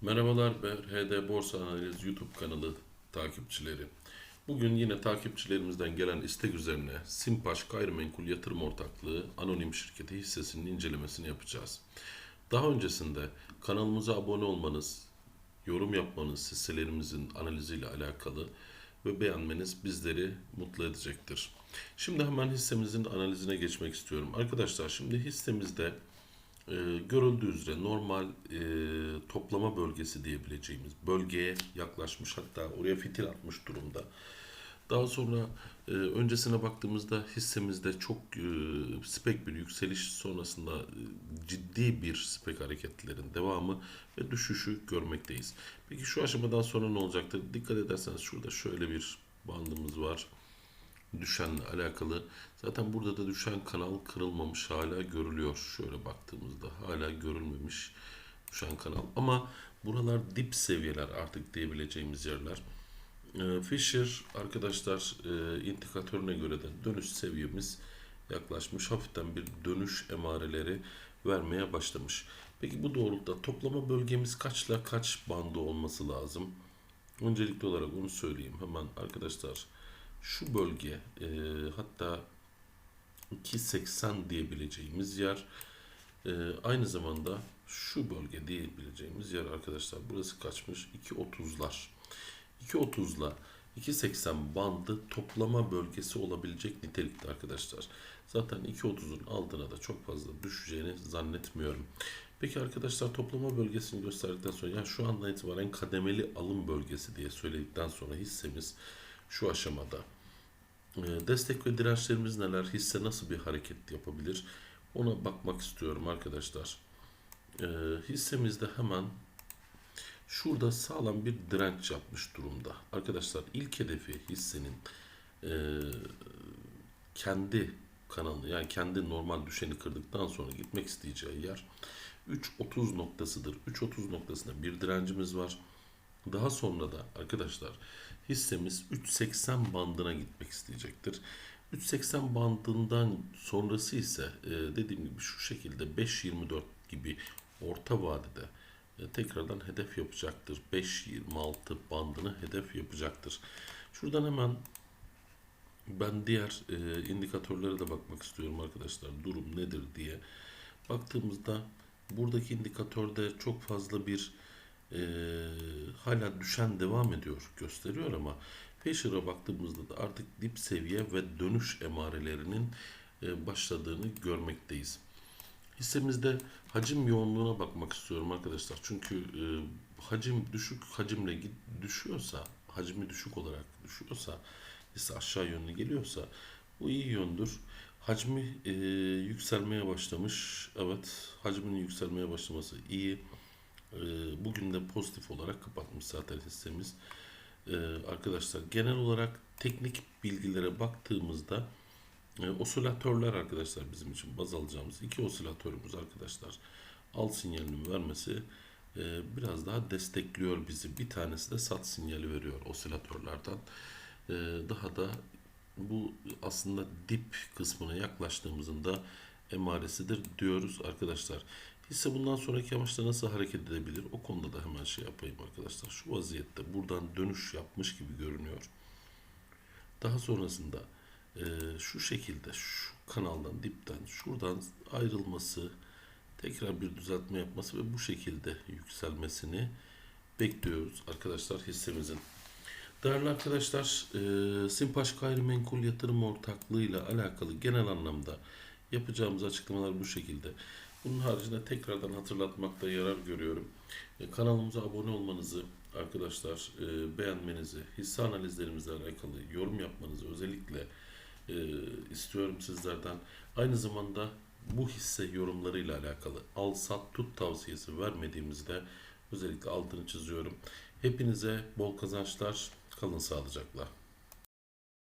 Merhabalar BRHD Borsa Analiz YouTube kanalı takipçileri. Bugün yine takipçilerimizden gelen istek üzerine Simpaş Gayrimenkul Yatırım Ortaklığı Anonim Şirketi hissesinin incelemesini yapacağız. Daha öncesinde kanalımıza abone olmanız, yorum yapmanız hisselerimizin analiziyle alakalı ve beğenmeniz bizleri mutlu edecektir. Şimdi hemen hissemizin analizine geçmek istiyorum. Arkadaşlar şimdi hissemizde e, görüldüğü üzere normal e, toplama bölgesi diyebileceğimiz bölgeye yaklaşmış hatta oraya fitil atmış durumda. Daha sonra e, öncesine baktığımızda hissemizde çok e, spek bir yükseliş sonrasında e, ciddi bir spek hareketlerin devamı ve düşüşü görmekteyiz. Peki şu aşamadan sonra ne olacaktır? Dikkat ederseniz şurada şöyle bir bandımız var düşenle alakalı. Zaten burada da düşen kanal kırılmamış hala görülüyor. Şöyle baktığımızda hala görülmemiş düşen kanal. Ama buralar dip seviyeler artık diyebileceğimiz yerler. Ee, Fisher arkadaşlar e, indikatörüne göre de dönüş seviyemiz yaklaşmış. Hafiften bir dönüş emareleri vermeye başlamış. Peki bu doğrultuda toplama bölgemiz kaçla kaç bandı olması lazım? Öncelikli olarak onu söyleyeyim hemen arkadaşlar. Şu bölge e, hatta 2.80 diyebileceğimiz yer e, aynı zamanda şu bölge diyebileceğimiz yer arkadaşlar burası kaçmış 2.30'lar 2.30'la 2.80 bandı toplama bölgesi olabilecek nitelikte arkadaşlar. Zaten 2.30'un altına da çok fazla düşeceğini zannetmiyorum. Peki arkadaşlar toplama bölgesini gösterdikten sonra yani şu andan itibaren kademeli alım bölgesi diye söyledikten sonra hissemiz şu aşamada destek ve dirençlerimiz neler? Hisse nasıl bir hareket yapabilir? Ona bakmak istiyorum arkadaşlar. E, hissemizde hemen şurada sağlam bir direnç yapmış durumda. Arkadaşlar ilk hedefi hissenin e, kendi kanalı yani kendi normal düşeni kırdıktan sonra gitmek isteyeceği yer 3.30 noktasıdır. 3.30 noktasında bir direncimiz var. Daha sonra da arkadaşlar hissemiz 3.80 bandına gitmek isteyecektir. 3.80 bandından sonrası ise e, dediğim gibi şu şekilde 5.24 gibi orta vadede e, tekrardan hedef yapacaktır. 5.26 bandını hedef yapacaktır. Şuradan hemen ben diğer e, indikatörlere de bakmak istiyorum arkadaşlar. Durum nedir diye. Baktığımızda buradaki indikatörde çok fazla bir e, hala düşen devam ediyor gösteriyor ama Fisher'a baktığımızda da artık dip seviye ve dönüş emarelerinin e, başladığını görmekteyiz. Hissemizde hacim yoğunluğuna bakmak istiyorum arkadaşlar. Çünkü e, hacim düşük hacimle düşüyorsa, hacmi düşük olarak düşüyorsa, hisse aşağı yönlü geliyorsa bu iyi yöndür. Hacmi e, yükselmeye başlamış. Evet, hacminin yükselmeye başlaması iyi. E, bugün de pozitif olarak kapatmış zaten hissemiz. E, arkadaşlar genel olarak teknik bilgilere baktığımızda e, osilatörler arkadaşlar bizim için baz alacağımız iki osilatörümüz arkadaşlar al sinyalini vermesi e, biraz daha destekliyor bizi. Bir tanesi de sat sinyali veriyor osilatörlerden. E, daha da bu aslında dip kısmına yaklaştığımızın da emaresidir diyoruz arkadaşlar. Hisse bundan sonraki amaçta nasıl hareket edebilir? O konuda da hemen şey yapayım arkadaşlar. Şu vaziyette buradan dönüş yapmış gibi görünüyor. Daha sonrasında e, şu şekilde şu kanaldan dipten şuradan ayrılması tekrar bir düzeltme yapması ve bu şekilde yükselmesini bekliyoruz arkadaşlar hissemizin. Değerli arkadaşlar, e, Simpaş Gayrimenkul Yatırım Ortaklığı ile alakalı genel anlamda yapacağımız açıklamalar bu şekilde. Bunun haricinde tekrardan hatırlatmakta yarar görüyorum. E, kanalımıza abone olmanızı, arkadaşlar e, beğenmenizi, hisse analizlerimizle alakalı yorum yapmanızı özellikle e, istiyorum sizlerden. Aynı zamanda bu hisse yorumlarıyla alakalı al sat tut tavsiyesi vermediğimizde özellikle altını çiziyorum. Hepinize bol kazançlar, kalın sağlıcakla.